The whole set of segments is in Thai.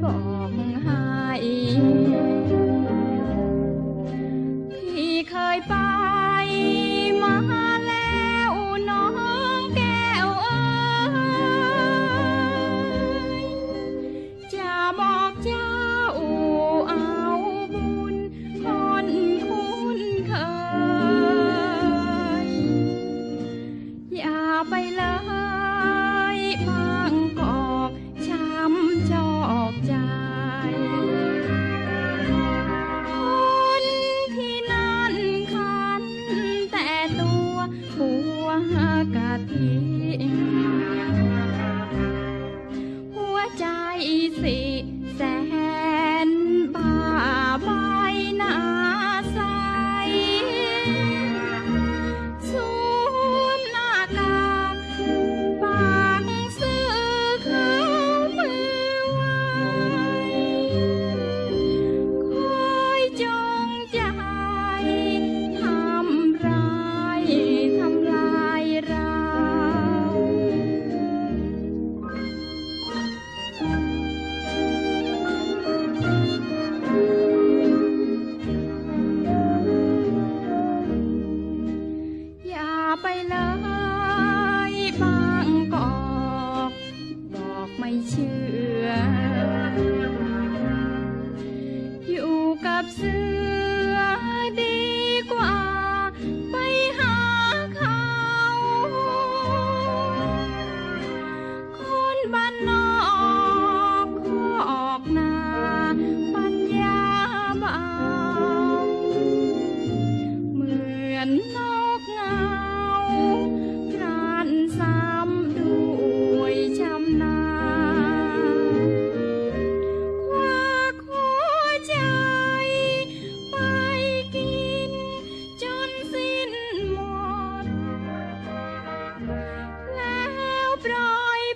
no.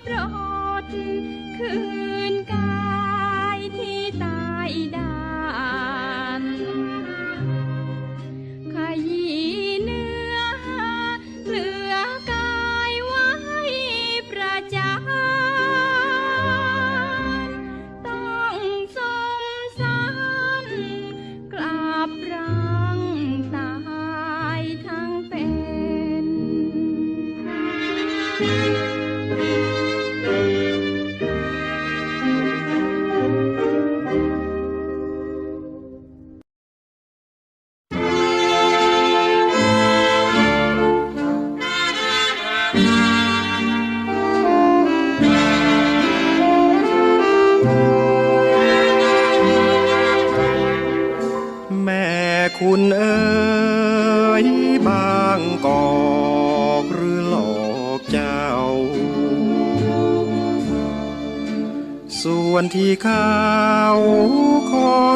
อยปลดคืนกายที่ตายได้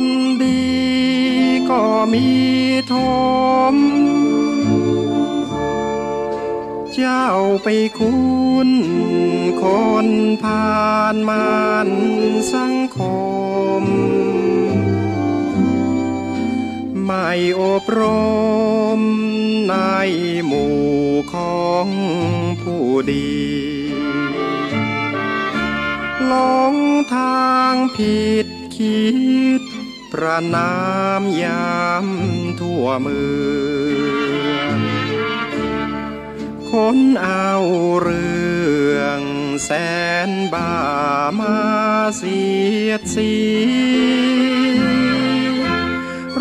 คนดีก็มีทม เจ้าไปคุณคนผ่านมานสังคม ไม่อบรมในหมู่ของผู้ดีหลงทางผิดคิด ประนามยามทั่วเมืองคนเอาเรื่องแสนบามาเสียดสี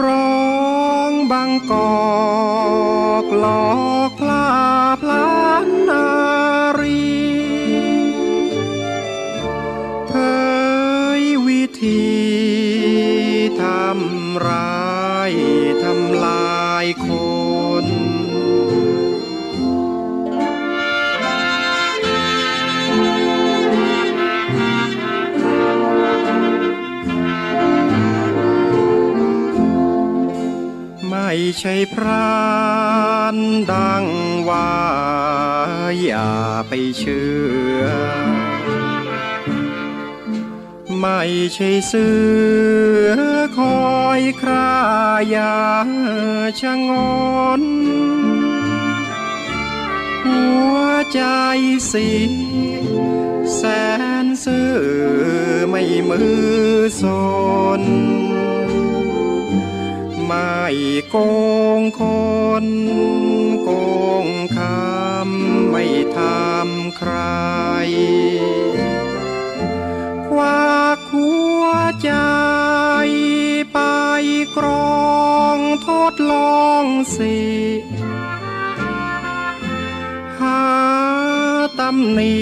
ร้องบังกอกหลอกลาพลานนารีเผยวิธี ไม่ใช่พรานดังว่าอย่าไปเชื่อ ไม่ใช่เสือคอยครายาชะงอนหัวใจสิแสนซื่อไม่มือสน ไม่โกงคนโกงคำไม่ทำใคร ควักหัวใจไปกรองทดลองสิหาตำหนิ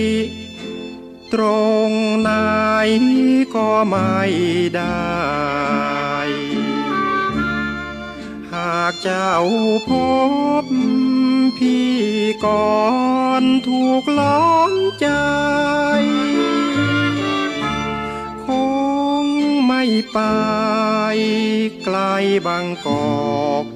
ตรงไหนก็ไม่ได้ากเจ้าพบพี่ก่อนถูกล้อมใจ คงไม่ไปไกลบางกอกด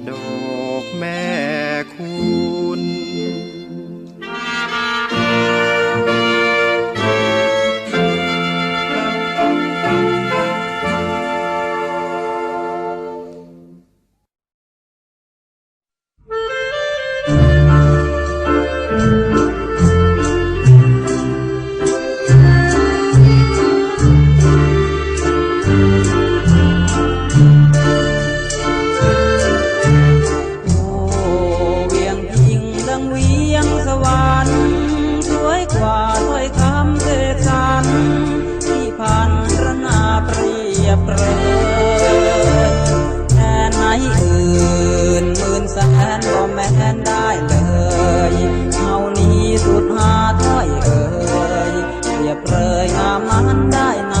อก เลยเอานี้สุดหาถ้อยเอ่ยเรียบเลยงามนั้นได้นะ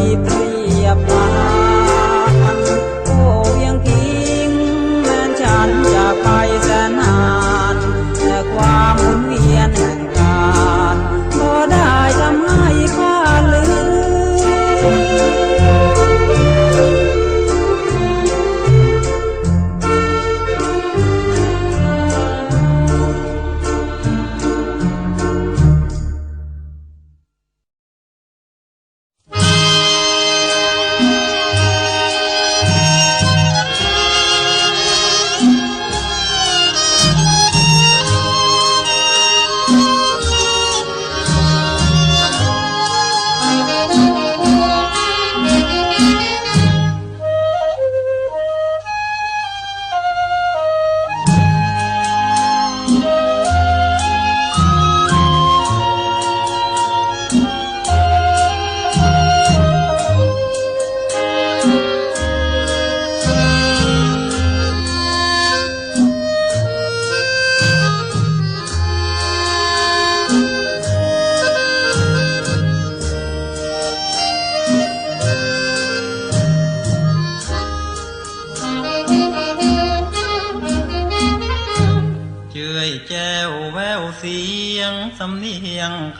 aqui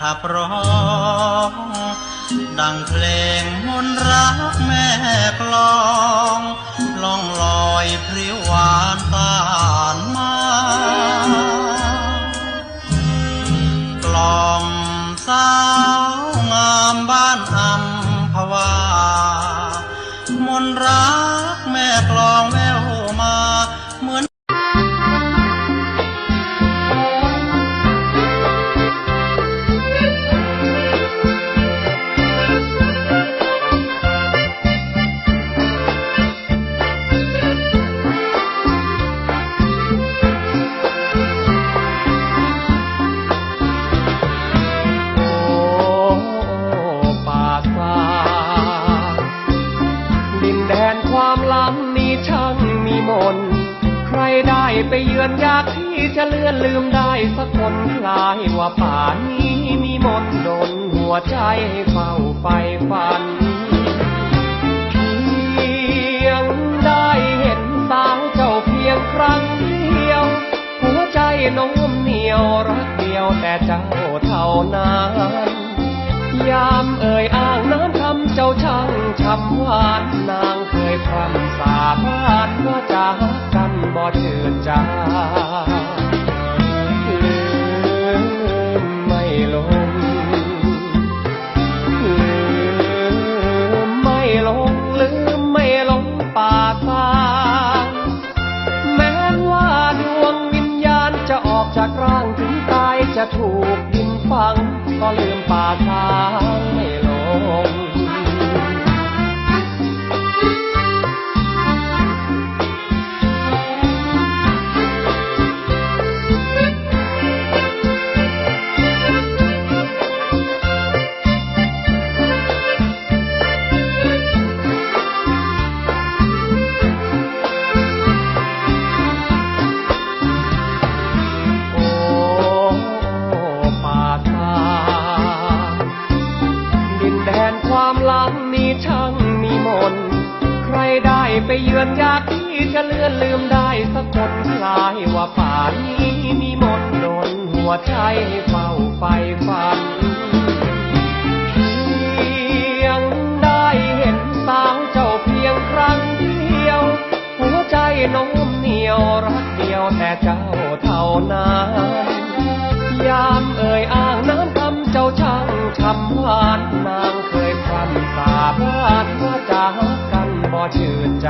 ขับร้อง ดังเพลงมนรักแม่กลอง อน อยากที่จะเลื่อนลืมได้สักคนลายว่าป่านนี้มีมดดนหัวใจเฝ้าไฟฝันเพียงได้เห็นสาวเจ้าเพียงครั้งเดียว หัวใจน้อมเหนียวรักเดียวแต่เจ้าเท่านั้น ยามเอ่ยอ้างน้ำ จ้าช่างช้ำหวานนางเคยพรำสาบานว่าจะหักกันบ่เดือนจาลืมไม่ลงลืมไม่ลงลืมไม่ลงป่าซาแม้ว่าดวงวิญญาณจะออกจากร่างถึงตายจะถูกยินฟังก็ลืมป่าซาไม่ลงานนี้มีมนต์ดนหัวใจเฝ้าไฟฝันเพียงได้เห็นสาวเจ้าเพียงครั้งเดียว หัวใจโน้มเหนียวรักเดียวแต่เจ้าเท่านั้นยามเอ่ยอ้างน้ำคำเจ้าช่างช้ำหวานนางเคยพรำสาบานว่าจะหักกันบ่ชื่นใจ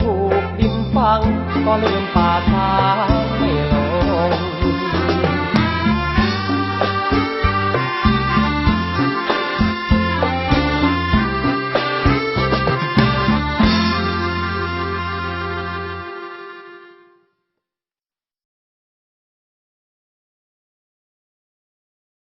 ถูกดินฝังก็ลืมป่าทาง